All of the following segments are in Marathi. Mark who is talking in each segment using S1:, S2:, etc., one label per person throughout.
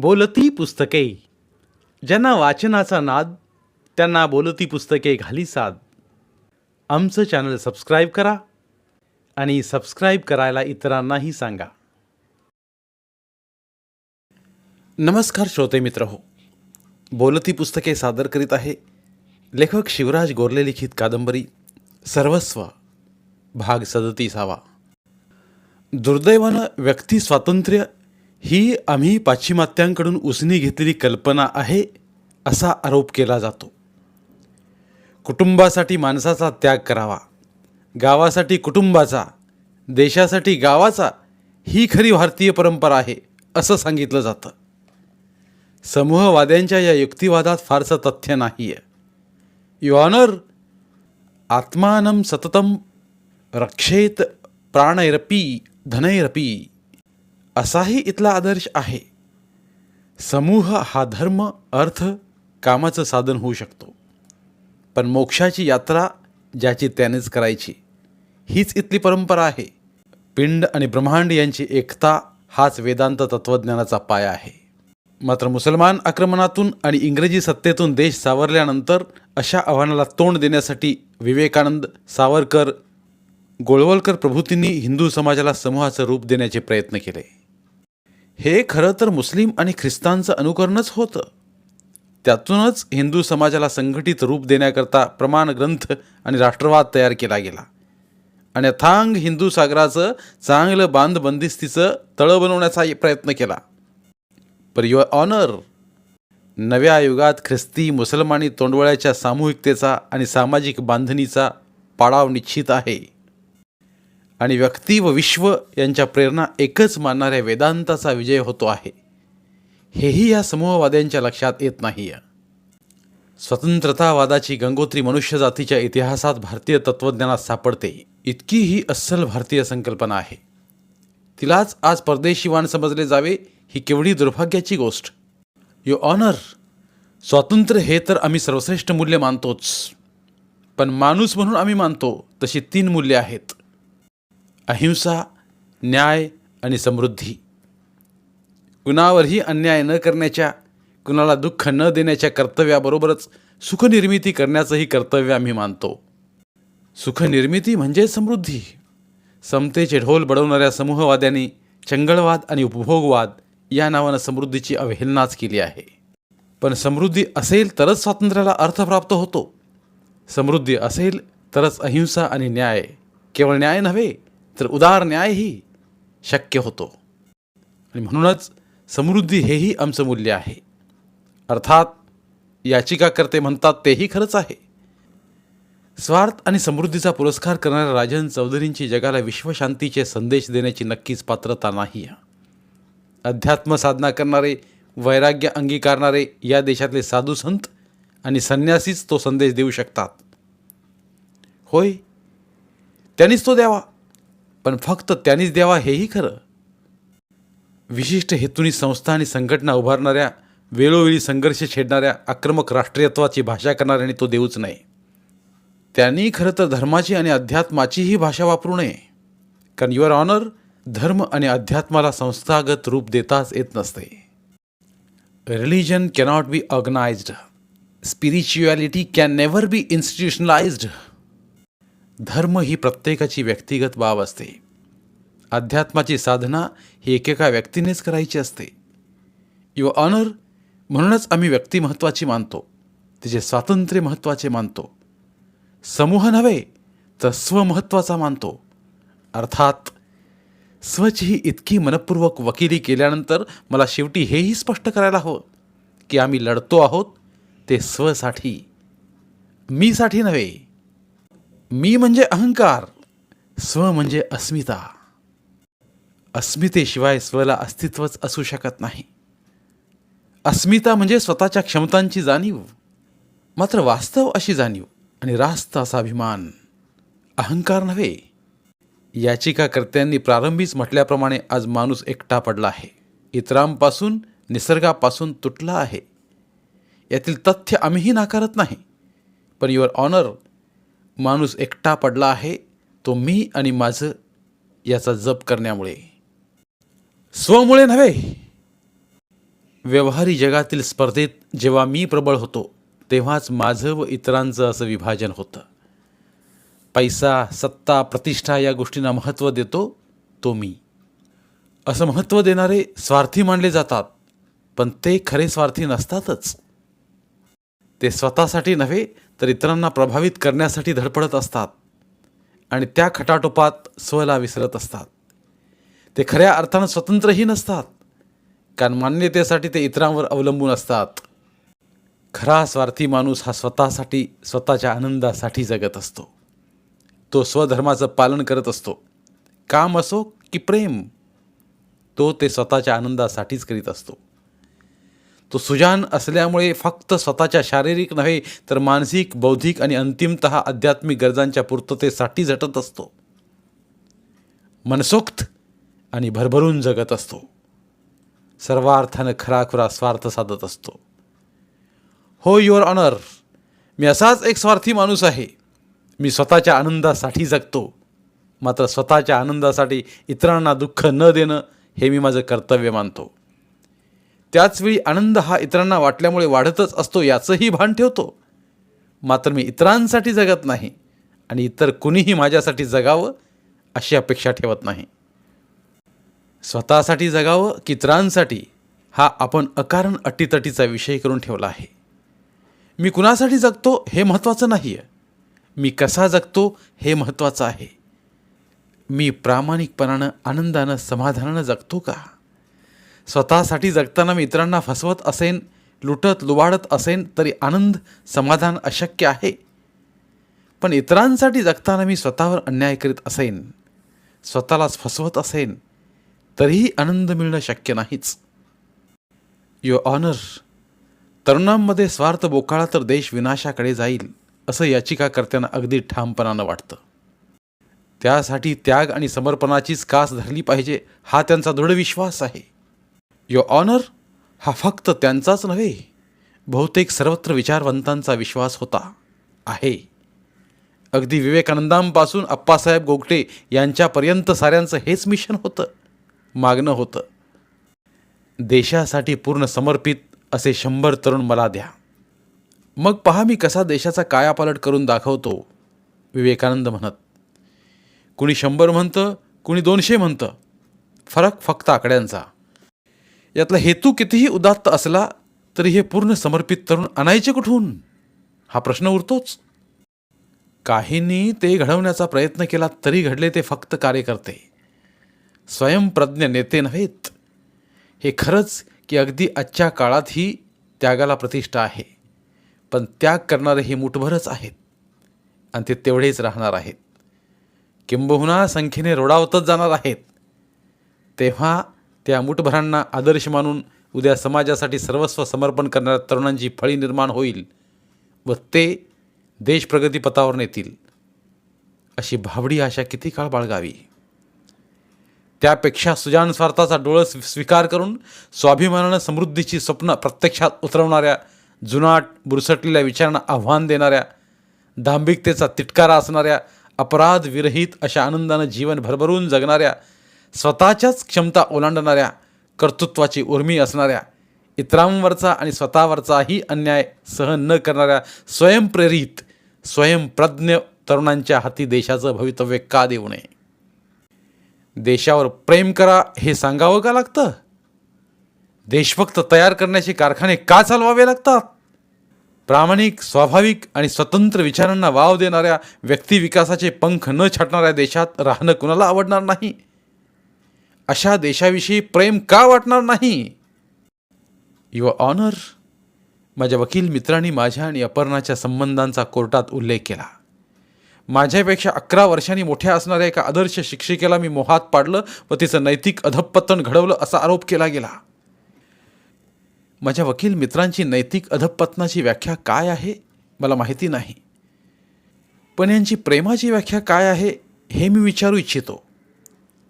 S1: बोलती पुस्तके. ज्यांना वाचनाचा नाद त्यांना बोलती पुस्तके घाली साद. आमचं चॅनल सबस्क्राईब करा आणि सबस्क्राईब करायला इतरांनाही सांगा. नमस्कार श्रोते मित्र हो. बोलती पुस्तके सादर करीत आहे लेखक शिवराज गोरले लिखित कादंबरी सर्वस्व भाग सदतीसावा. दुर्दैवानं व्यक्ती स्वातंत्र्य ही आम्ही पाश्चिमात्यांकडून उसनी घेतलेली कल्पना आहे असा आरोप केला जातो. कुटुंबासाठी माणसाचा त्याग करावा गावासाठी कुटुंबाचा देशासाठी गावाचा ही खरी भारतीय परंपरा आहे असं सांगितलं जातं. समूहवाद्यांच्या या युक्तिवादात फारसं तथ्य नाही आहे युवानर आत्मानं सततम रक्षेत प्राणैरपी धनैरपी. असाही इथला आदर्श आहे. समूह हा धर्म अर्थ कामाचं साधन होऊ शकतो. पण मोक्षाची यात्रा ज्याची त्यानेच करायची हीच इथली परंपरा आहे. पिंड आणि ब्रह्मांड यांची एकता हाच वेदांत तत्त्वज्ञानाचा पाया आहे. मात्र मुसलमान आक्रमणातून आणि इंग्रजी सत्तेतून देश सावरल्यानंतर अशा आव्हानाला तोंड देण्यासाठी विवेकानंद सावरकर गोळवलकर प्रभूतींनी हिंदू समाजाला समूहाचं रूप देण्याचे प्रयत्न केले. हे खरं तर मुस्लिम आणि ख्रिस्तांचं अनुकरणच होतं. त्यातूनच हिंदू समाजाला संघटित रूप देण्याकरता प्रमाण ग्रंथ आणि राष्ट्रवाद तयार केला गेला. आणि अथांग हिंदू सागराचं चांगलं बांध बंदिस्तीचं तळं बनवण्याचा प्रयत्न केला. पर युअर ऑनर नव्या युगात ख्रिस्ती मुसलमानी तोंडवळ्याच्या सामूहिकतेचा आणि सामाजिक बांधणीचा पाडाव निश्चित आहे. आणि व्यक्ती व विश्व यांच्या प्रेरणा एकच मानणाऱ्या वेदांताचा विजय होतो आहे. हेही या समूहवाद्यांच्या लक्षात येत नाही स्वतंत्रतावादाची गंगोत्री मनुष्यजातीच्या इतिहासात भारतीय तत्त्वज्ञानात सापडते इतकी ही अस्सल भारतीय संकल्पना आहे. तिलाच आज परदेशीवान समजले जावे ही केवढी दुर्भाग्याची गोष्ट. यो ऑनर स्वातंत्र्य हे तर आम्ही सर्वश्रेष्ठ मूल्य मानतोच. पण माणूस म्हणून आम्ही मानतो तशी तीन मूल्ये आहेत. अहिंसा न्याय आणि समृद्धी. कुणावरही अन्याय न करण्याच्या कुणाला दुःख न देण्याच्या कर्तव्याबरोबरच सुखनिर्मिती करण्याचंही कर्तव्य आम्ही मानतो. सुखनिर्मिती म्हणजे समृद्धी. समतेचे ढोल बडवणाऱ्या समूहवाद्यांनी चंगळवाद आणि उपभोगवाद या नावानं समृद्धीची अवहेलनाच केली आहे. पण समृद्धी असेल तरच स्वातंत्र्याला अर्थ प्राप्त होतो. समृद्धी असेल तरच अहिंसा आणि न्याय केवळ न्याय नव्हे तर उदार न्यायही शक्य होतो. आणि म्हणूनच समृद्धी हेही आमचं मूल्य आहे. अर्थात याचिकाकर्ते म्हणतात तेही खरंच आहे. स्वार्थ आणि समृद्धीचा पुरस्कार करणाऱ्या राजन चौधरींची जगाला विश्वशांतीचे संदेश देण्याची नक्कीच पात्रता नाही आहे. अध्यात्म साधना करणारे वैराग्य अंगीकारणारे या देशातले साधू संत आणि संन्यासीच तो संदेश देऊ शकतात. होय त्यांनीच तो द्यावा. पण फक्त त्यांनीच द्यावा हेही खरं. विशिष्ट हेतूनी संस्था आणि संघटना उभारणाऱ्या वेळोवेळी संघर्ष छेडणाऱ्या आक्रमक राष्ट्रीयत्वाची भाषा करणाऱ्यांनी तो देऊच नाही. त्यांनी खरं तर धर्माची आणि अध्यात्माचीही भाषा वापरू नये. कारण युअर ऑनर धर्म आणि अध्यात्माला संस्थागत रूप देताच येत नसते. Religion cannot be organized. Spirituality can never be institutionalized. धर्म ही प्रत्येकाची व्यक्तिगत बाब असते. अध्यात्माची साधना ही एकेका व्यक्तीनेच करायची असते. युअर ऑनर म्हणूनच आम्ही व्यक्ती महत्त्वाची मानतो. तिचे स्वातंत्र्य महत्त्वाचे मानतो. समूह नव्हे तर स्वमहत्वाचा मानतो. अर्थात स्वची ही इतकी मनपूर्वक वकिली केल्यानंतर मला शेवटी हेही स्पष्ट करायला हवं की आम्ही लढतो आहोत ते स्वसाठी. मीसाठी नव्हे मी म्हणजे अहंकार स्व म्हणजे अस्मिता. अस्मितेशिवाय स्वला अस्तित्वच असू शकत नाही. अस्मिता म्हणजे स्वतःच्या क्षमतांची जाणीव मात्र वास्तव अशी जाणीव आणि रास्त असा अभिमान. अहंकार नव्हे. याचिकाकर्त्यांनी प्रारंभीच म्हटल्याप्रमाणे आज माणूस एकटा पडला आहे. इतरांपासून निसर्गापासून तुटला आहे. यातील तथ्य आम्हीही नाकारत नाही. पण युअर ऑनर माणूस एकटा पडला आहे तो मी आणि माझं याचा जप करण्यामुळे. स्वमुळे नव्हे. व्यवहारी जगातील स्पर्धेत जेव्हा मी प्रबळ होतो तेव्हाच माझं व इतरांचं असं विभाजन होतं. पैसा सत्ता प्रतिष्ठा या गोष्टींना महत्त्व देतो तो मी. असं महत्त्व देणारे स्वार्थी मानले जातात पण ते खरे स्वार्थी नसतातच. ते स्वतःसाठी नव्हे तर इतरांना प्रभावित करण्यासाठी धडपडत असतात. आणि त्या खटाटोपात स्वला विसरत असतात. ते खऱ्या अर्थानं स्वतंत्रही नसतात. कारण मान्यतेसाठी ते इतरांवर अवलंबून असतात. खरा स्वार्थी माणूस हा स्वतःसाठी स्वतःच्या आनंदासाठी जगत असतो. तो स्वधर्माचं पालन करत असतो. काम असो की प्रेम तो ते स्वतःच्या आनंदासाठीच करीत असतो. तो सुजान असल्यामुळे फक्त स्वतःच्या शारीरिक नव्हे तर मानसिक बौद्धिक आणि अंतिमत आध्यात्मिक गरजांच्या पूर्ततेसाठी झटत असतो. मनसोक्त आणि भरभरून जगत असतो. सर्वार्थानं खराखुरा स्वार्थ साधत असतो. हो युअर ऑनर मी असाच एक स्वार्थी माणूस आहे. मी स्वतःच्या आनंदासाठी जगतो. मात्र स्वतःच्या आनंदासाठी इतरांना दुःख न देणं हे मी माझं कर्तव्य मानतो. त्याचवेळी आनंद हा इतरांना वाटल्यामुळे वाढतच असतो याचंही भान ठेवतो. मात्र मी इतरांसाठी जगत नाही आणि इतर कुणीही माझ्यासाठी जगावं अशी अपेक्षा ठेवत नाही. स्वतःसाठी जगावं की इतरांसाठी हा आपण अकारण अटीतटीचा विषय करून ठेवला आहे. मी कुणासाठी जगतो हे महत्त्वाचं नाही आहे मी कसा जगतो हे महत्त्वाचं आहे. मी प्रामाणिकपणानं आनंदानं समाधानानं जगतो का? स्वतःसाठी जगताना मी इतरांना फसवत असेन लुटत लुबाडत असेन तरी आनंद समाधान अशक्य आहे. पण इतरांसाठी जगताना मी स्वतःवर अन्याय करीत असेन स्वतःलाच फसवत असेन तरीही आनंद मिळणं शक्य नाहीच. यो ऑनर तरुणांमध्ये स्वार्थ बोकाळा तर देश विनाशाकडे जाईल असं याचिकाकर्त्यांना अगदी ठामपणानं वाटतं. त्यासाठी त्याग आणि समर्पणाचीच कास धरली पाहिजे हा त्यांचा दृढ विश्वास आहे. यो ऑनर हा फक्त त्यांचाच नव्हे बहुतेक सर्वत्र विचारवंतांचा विश्वास होता आहे. अगदी विवेकानंदांपासून अप्पासाहेब गोगटे यांच्यापर्यंत साऱ्यांचं हेच मिशन होतं मागणं होतं. देशासाठी पूर्ण समर्पित असे शंभर तरुण मला द्या. मग पहा मी कसा देशाचा कायापालट करून दाखवतो विवेकानंद म्हणत. कुणी शंभर म्हणतं कुणी दोनशे म्हणतं. फरक फक्त आकड्यांचा. यातला हेतू कितीही उदात्त असला तरी हे पूर्ण समर्पित तरुण आणायचे कुठून? हा प्रश्न उरतोच. काहींनी ते घडवण्याचा प्रयत्न केला तरी घडले ते फक्त कार्यकर्ते. स्वयंप्रज्ञ नेते नव्हेत. हे खरंच की अगदी आजच्या काळातही त्यागाला प्रतिष्ठा आहे. पण त्याग करणारे हे मुठभरच आहेत. आणि ते तेवढेच राहणार आहेत. किंबहुना संख्येने रोडावतच जाणार आहेत. तेव्हा त्या मुठभरांना आदर्श मानून उद्या समाजासाठी सर्वस्व समर्पण करणाऱ्या तरुणांची फळी निर्माण होईल व ते देश प्रगतीपथावर नेतील अशी भावडी आशा किती काळ बाळगावी? त्यापेक्षा सुजान स्वार्थाचा डोळस स्वीकार करून स्वाभिमानानं समृद्धीची स्वप्न प्रत्यक्षात उतरवणाऱ्या जुनाट बुरसटलेल्या विचारांना आव्हान देणाऱ्या दांभिकतेचा तिटकारा असणाऱ्या अपराध विरहित अशा आनंदानं जीवन भरभरून जगणाऱ्या स्वतःच्याच क्षमता ओलांडणाऱ्या कर्तृत्वाची उर्मी असणाऱ्या इतरांवरचा आणि स्वतःवरचाही अन्याय सहन न करणाऱ्या स्वयंप्रेरित स्वयंप्रज्ञ तरुणांच्या हाती देशाचं भवितव्य का देऊ नये? देशावर प्रेम करा हे सांगावं का लागतं? देशभक्त तयार करण्याचे कारखाने का चालवावे लागतात? प्रामाणिक स्वाभाविक आणि स्वतंत्र विचारांना वाव देणाऱ्या व्यक्तिविकासाचे पंख न छाटणाऱ्या देशात राहणं कुणाला आवडणार नाही? अशा देशाविषयी प्रेम का वाटणार नाही? युअर ऑनर माझ्या वकील मित्रांनी माझ्या आणि अपर्णाच्या संबंधांचा कोर्टात उल्लेख केला. माझ्यापेक्षा अकरा वर्षांनी मोठ्या असणाऱ्या एका आदर्श शिक्षिकेला मी मोहात पाडलं व तिचं नैतिक अधपतन घडवलं असा आरोप केला गेला. माझ्या वकील मित्रांची नैतिक अधपतनाची व्याख्या काय आहे? मला माहिती नाही. पण यांची प्रेमाची व्याख्या काय आहे हे मी विचारू इच्छितो.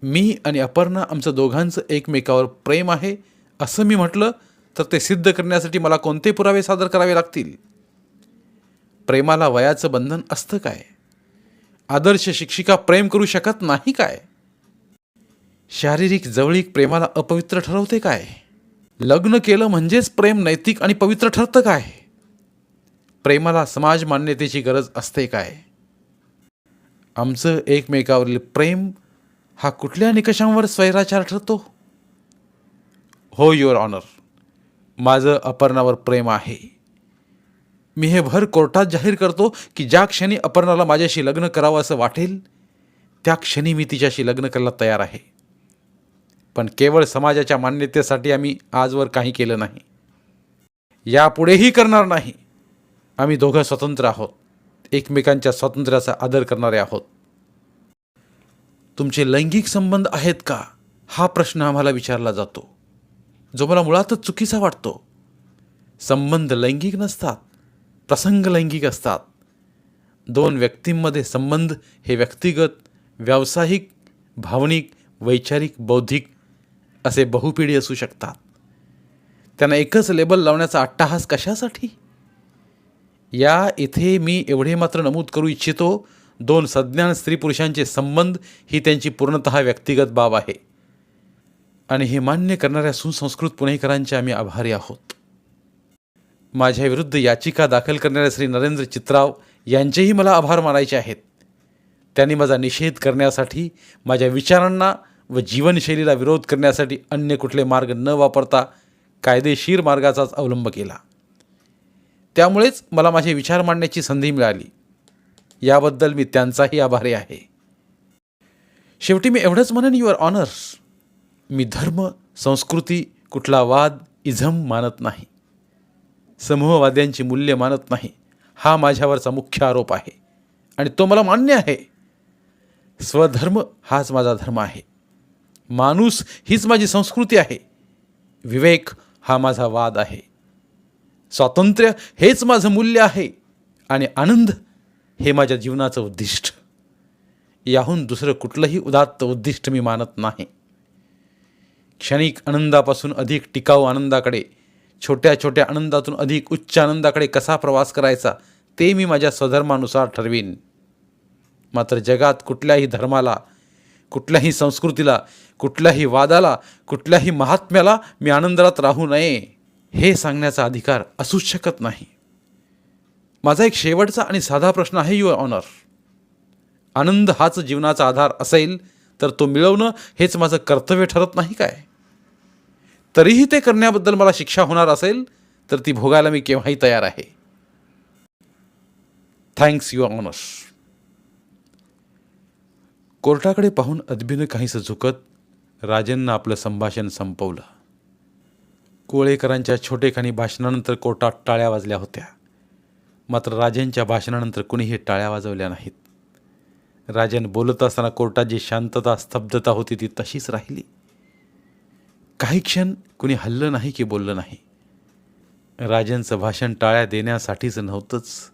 S1: मी आणि अपर्णा आमचं दोघांचं एकमेकावर प्रेम आहे असं मी म्हटलं तर ते सिद्ध करण्यासाठी मला कोणते पुरावे सादर करावे लागतील? प्रेमाला वयाचं बंधन असतं काय? आदर्श शिक्षिका प्रेम करू शकत नाही काय? शारीरिक जवळीक प्रेमाला अपवित्र ठरवते काय? लग्न केलं म्हणजेच प्रेम नैतिक आणि पवित्र ठरतं काय? प्रेमाला समाज मान्यतेची गरज असते काय? आमचं एकमेकावरील प्रेम हा कुठल्या निकषांवर स्वैराचार ठरतो? हो युअर ऑनर माझं अपर्णावर प्रेम आहे. मी हे भर कोर्टात जाहीर करतो की ज्या क्षणी अपर्णाला माझ्याशी लग्न करावं असं वाटेल त्या क्षणी मी तिच्याशी लग्न करायला तयार आहे. पण केवळ समाजाच्या मान्यतेसाठी आम्ही आजवर काही केलं नाही. यापुढेही करणार नाही. आम्ही दोघं स्वतंत्र आहोत. एकमेकांच्या स्वातंत्र्याचा आदर करणारे आहोत. तुमचे लैंगिक संबंध आहेत का? हा प्रश्न आम्हाला विचारला जातो. जो मला मुळातच चुकीचा वाटतो. संबंध लैंगिक नसतात प्रसंग लैंगिक असतात. दोन व्यक्तींमध्ये संबंध हे व्यक्तिगत व्यावसायिक भावनिक वैचारिक बौद्धिक असे बहुपिढी असू शकतात. त्यांना एकच लेबल लावण्याचा अट्टाहास कशासाठी? या इथे मी एवढे मात्र नमूद करू इच्छितो दोन सज्ञान स्त्री पुरुषांचे संबंध ही त्यांची पूर्णतः व्यक्तिगत बाब आहे. आणि हे मान्य करणाऱ्या सुसंस्कृत पुणेकरांचे आम्ही आभारी आहोत. माझ्या विरुद्ध याचिका दाखल करणाऱ्या श्री नरेंद्र चित्राव यांचेही मला आभार मानायचे आहेत. त्यांनी माझा निषेध करण्यासाठी माझ्या विचारांना व जीवनशैलीला विरोध करण्यासाठी अन्य कुठले मार्ग न वापरता कायदेशीर मार्गाचाच अवलंब केला. त्यामुळेच मला माझे विचार मांडण्याची संधी मिळाली. याबद्दल मी त्यांचाही आभारी आहे. शेवटी मी एवढंच म्हणेन युअर ऑनर्स मी धर्म संस्कृती कुठला वाद इझम मानत नाही. समूहवाद्यांची मूल्य मानत नाही. हा माझ्यावरचा मुख्य आरोप आहे आणि तो मला मान्य आहे. स्वधर्म हाच माझा धर्म आहे. माणूस हीच माझी संस्कृती आहे. विवेक हा माझा वाद आहे. स्वातंत्र्य हेच माझं मूल्य आहे आणि आनंद हे माझ्या जीवनाचं उद्दिष्ट. याहून दुसरं कुठलंही उदात्त उद्दिष्ट मी मानत नाही. क्षणिक आनंदापासून अधिक टिकाऊ आनंदाकडे छोट्या छोट्या आनंदातून अधिक उच्च आनंदाकडे कसा प्रवास करायचा ते मी माझ्या स्वधर्मानुसार ठरवीन. मात्र जगात कुठल्याही धर्माला कुठल्याही संस्कृतीला कुठल्याही वादाला कुठल्याही महात्म्याला मी आनंदात राहू नये हे सांगण्याचा अधिकार असूच शकत नाही. माझा एक शेवटचा आणि साधा प्रश्न आहे युअर ऑनर आनंद हाच जीवनाचा आधार असेल तर तो मिळवणं हेच माझं कर्तव्य ठरत नाही काय? तरीही ते करण्याबद्दल मला शिक्षा होणार असेल तर ती भोगायला मी केव्हाही तयार आहे. थँक्स युअर ऑनर्स कोर्टाकडे पाहून अदबीनं काहीसं झुकत राजेंना आपलं संभाषण संपवलं. कोळेकरांच्या छोटेखानी भाषणानंतर कोर्टात टाळ्या वाजल्या होत्या. मात्र राजेंच्या भाषणानंतर कुणीही टाळ्या वाजवल्या नाहीत. राजन बोलत असताना कोर्टात जी शांतता स्तब्धता होती ती तशीच राहिली. काही क्षण कुणी हल्लं नाही की बोललं नाही. राजांचं भाषण टाळ्या देण्यासाठीच नव्हतंच.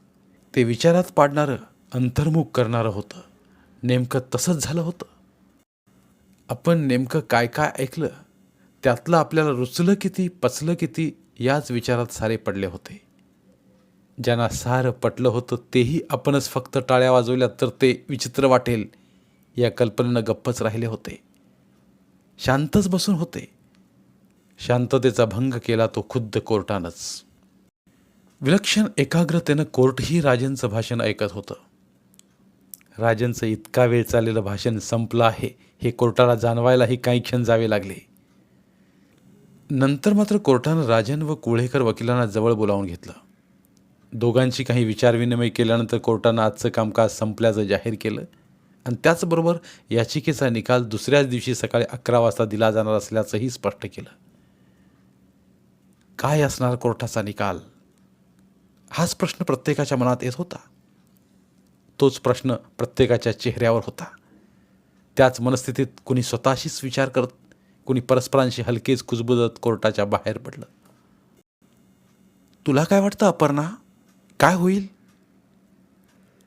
S1: ते विचारात पाडणारं अंतर्मुख करणारं होतं. नेमकं तसंच झालं होतं. आपण नेमकं काय काय ऐकलं? त्यातलं आपल्याला रुचलं किती पचलं किती याच विचारात सारे पडले होते. ज्यांना सारं पटलं होतं तेही आपणच फक्त टाळ्या वाजवल्या तर ते विचित्र वाटेल या कल्पनेनं गप्पच राहिले होते. शांतच बसून होते. शांततेचा भंग केला तो खुद्द कोर्टानंच. विलक्षण एकाग्रतेनं कोर्टही राजेंचं भाषण ऐकत होतं. राजेंचं इतका वेळ चाललेलं भाषण संपलं आहे हे कोर्टाला जाणवायलाही काही क्षण जावे लागले. नंतर मात्र कोर्टानं राजन व कुळेकर वकिलांना जवळ बोलावून घेतलं. दोघांची काही विचारविनिमय केल्यानंतर कोर्टानं आजचं कामकाज संपल्याचं जाहीर केलं. आणि त्याचबरोबर याचिकेचा निकाल दुसऱ्याच दिवशी सकाळी अकरा वाजता दिला जाणार असल्याचंही स्पष्ट केलं. काय असणार कोर्टाचा निकाल? हाच प्रश्न प्रत्येकाच्या मनात येत होता. तोच प्रश्न प्रत्येकाच्या चेहऱ्यावर होता. त्याच मनस्थितीत कुणी स्वतःशीच विचार करत कुणी परस्परांशी हलकेच कुजबुजत कोर्टाच्या बाहेर पडलं. तुला काय वाटतं अपर्णा? काय होईल?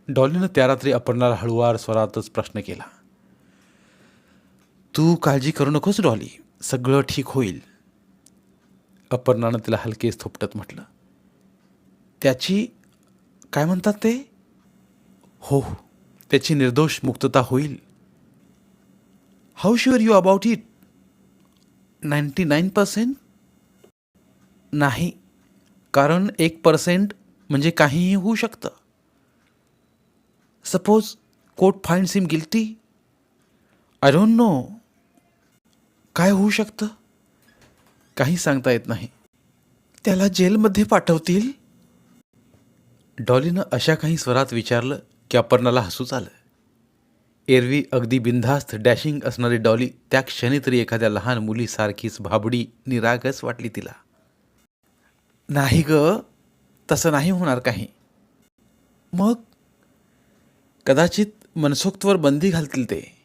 S1: डॉलीनं त्या रात्री अपर्णाला हळुवार स्वरातच प्रश्न केला. तू काळजी करू नकोस डॉली. सगळं ठीक होईल. अपर्णानं तिला हलकेच थोपटत म्हटलं. त्याची काय म्हणतात ते? हो, हो. त्याची निर्दोष मुक्तता होईल. How sure you about it ninety nine percent नाही. कारण एक पर्सेंट म्हणजे काहीही होऊ शकतं. Suppose court find him guilty I don't know काय होऊ शकतं? काही सांगता येत नाही. त्याला जेलमध्ये पाठवतील? डॉलीनं अशा काही स्वरात विचारलं की अपर्णाला हसूच आलं. एरवी अगदी बिनधास्त डॅशिंग असणारी डॉली त्या क्षणी तरी एखाद्या लहान मुलीसारखीच भाबडी निरागस वाटली तिला. नाही ग. तसं नाही होणार काही. मग? कदाचित मनसोक्तवर बंदी घालतील ते.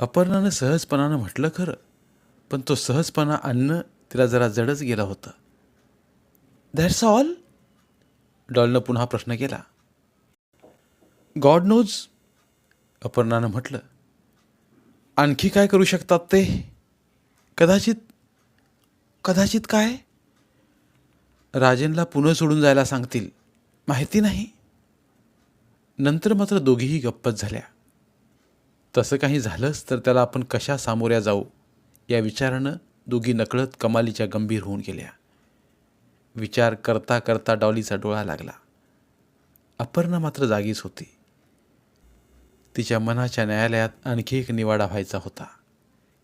S1: अपर्णानं सहजपणानं म्हटलं खरं पण तो सहजपणा आणणं तिला जरा जडच गेलं होतं. दॅट्स ऑल डॉलनं पुन्हा प्रश्न केला. गॉड नोज अपर्णानं म्हटलं. आणखी काय करू शकतात ते? कदाचित कदाचित काय? राजेनला पुन्हा सोडून जायला सांगतील. माहिती नाही. नंतर मात्र दोघीही गप्पच झाल्या. तसं काही झालंच तर त्याला आपण कशा सामोऱ्या जाऊ या विचारानं दोघी नकळत कमालीच्या गंभीर होऊन गेल्या. विचार करता करता डॉलीचा डोळा लागला. अपर्णा मात्र जागीच होती. तिच्या मनाच्या न्यायालयात आणखी एक निवाडा व्हायचा होता.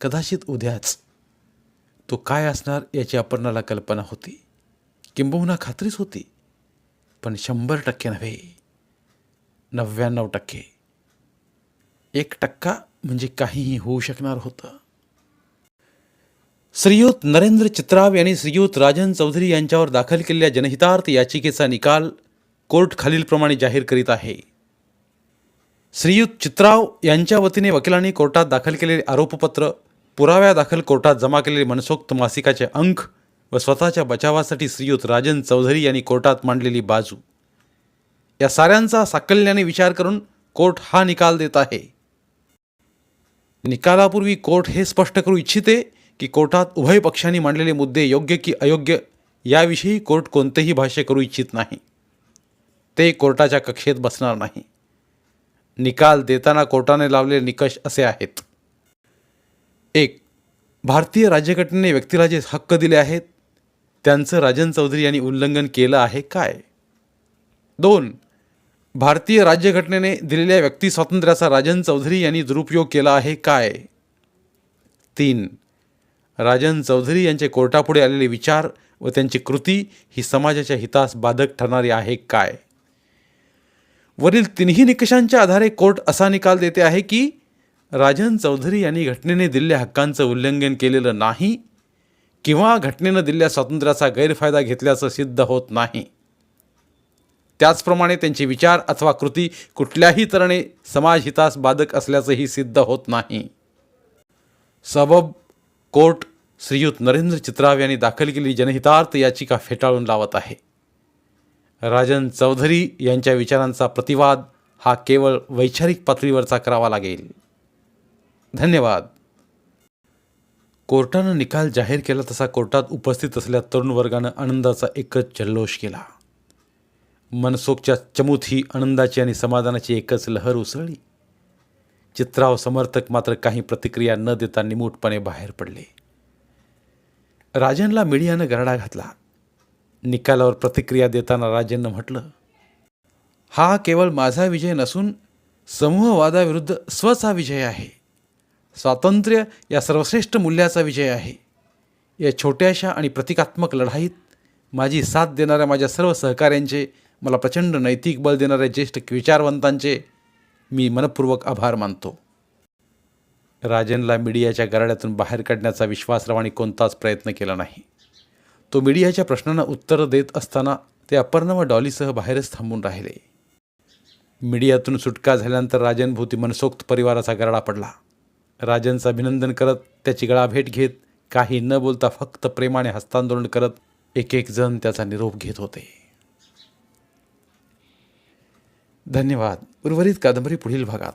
S1: कदाचित उद्याच. तो काय असणार याची अपर्णाला कल्पना होती. किंबहुना खात्रीच होती. पण शंभर टक्के नव्हे नव्याण्णव टक्के. एक टक्का म्हणजे काहीही होऊ शकणार होतं. श्रीयुत नरेंद्र चित्राव यांनी श्रीयुत राजन चौधरी यांच्यावर दाखल केलेल्या जनहितार्थ याचिकेचा निकाल कोर्ट खालीलप्रमाणे जाहीर करीत आहे. श्रीयुत चित्राव यांच्या वतीने वकिलांनी कोर्टात दाखल केलेले आरोपपत्र पुराव्या दाखल कोर्टात जमा केलेले मनसोक्त मासिकाचे अंक व स्वतःच्या बचावासाठी श्रीयुत राजन चौधरी यांनी कोर्टात मांडलेली बाजू. या साऱ्यांचा साकल्याने विचार करून कोर्ट हा निकाल देत आहे. निकालापूर्वी कोर्ट हे स्पष्ट करू इच्छिते की कोर्टात उभय पक्षांनी मांडलेले मुद्दे योग्य की अयोग्य याविषयी कोर्ट कोणतेही भाष्य करू इच्छित नाही. ते कोर्टाच्या कक्षेत बसणार नाही. निकाल देताना कोर्टाने लावलेले निकष असे आहेत. एक भारतीय राज्यघटनेने व्यक्तीला जे हक्क दिले आहेत. त्यांचं राजन चौधरी यांनी उल्लंघन केलं आहे काय? दोन भारतीय राज्यघटनेने दिलेल्या व्यक्ती स्वातंत्र्याचा राजन चौधरी यांनी दुरुपयोग केला आहे काय? तीन राजन चौधरी यांचे कोर्टापुढे आलेले विचार व त्यांची कृती ही समाजाच्या हितास बाधक ठरणारी आहे काय? वरील तिन्ही निकषांच्या आधारे कोर्ट असा निकाल देते आहे की राजन चौधरी यांनी घटनेने दिलेल्या हक्कांचं उल्लंघन केलेलं नाही किंवा घटनेनं दिलेल्या स्वातंत्र्याचा गैरफायदा घेतल्याचं सिद्ध होत नाही. त्याचप्रमाणे त्यांचे विचार अथवा कृती कुठल्याही तऱ्हेने समाजहितास बाधक असल्याचंही सिद्ध होत नाही. सबब कोर्ट श्रीयुत नरेंद्र चित्राव यांनी दाखल केलेली जनहितार्थ याचिका फेटाळून लावत आहे. राजन चौधरी यांच्या विचारांचा प्रतिवाद हा केवळ वैचारिक पातळीवरचा करावा लागेल. धन्यवाद. कोर्टानं निकाल जाहीर केला तसा कोर्टात उपस्थित असलेल्या तरुण वर्गानं आनंदाचा एकच जल्लोष केला. मनसोकच्या चमूत ही आनंदाची आणि समाधानाची एकच लहर उसळली. चित्राव समर्थक मात्र काही प्रतिक्रिया न देता निमूटपणे बाहेर पडले. राजनला मीडियानं गरडा घातला. निकालावर प्रतिक्रिया देताना राजेंनं म्हटलं हा केवळ माझा विजय नसून समूहवादाविरुद्ध स्वचा विजय आहे. स्वातंत्र्य या सर्वश्रेष्ठ मूल्याचा विजय आहे. या छोट्याशा आणि प्रतिकात्मक लढाईत माझी साथ देणाऱ्या माझ्या सर्व सहकाऱ्यांचे मला प्रचंड नैतिक बल देणाऱ्या ज्येष्ठ विचारवंतांचे मी मनपूर्वक आभार मानतो. राजनला मीडियाच्या गराड्यातून बाहेर काढण्याचा विश्वासरावांनी कोणताच प्रयत्न केला नाही. तो मीडियाच्या प्रश्नांना उत्तरं देत असताना ते अपर्णा व डॉलीसह बाहेरच थांबून राहिले. मीडियातून सुटका झाल्यानंतर राजनभोवती मनसोक्त परिवाराचा गराडा पडला. राजांचं अभिनंदन करत त्याची गळाभेट घेत काही न बोलता फक्त प्रेमाने हस्तांदोलन करत एक एक जण त्याचा निरोप घेत होते. धन्यवाद. उर्वरित कादंबरी पुढील भागात.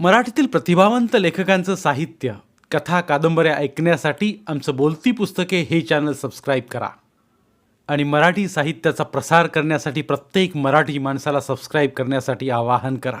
S1: मराठीतील प्रतिभावंत लेखकांचं साहित्य कथा कादंबऱ्या ऐकण्यासाठी आमचं बोलती पुस्तके हे चॅनल सबस्क्राईब करा. आणि मराठी साहित्याचा प्रसार करण्यासाठी प्रत्येक मराठी माणसाला सबस्क्राईब करण्यासाठी आवाहन करा.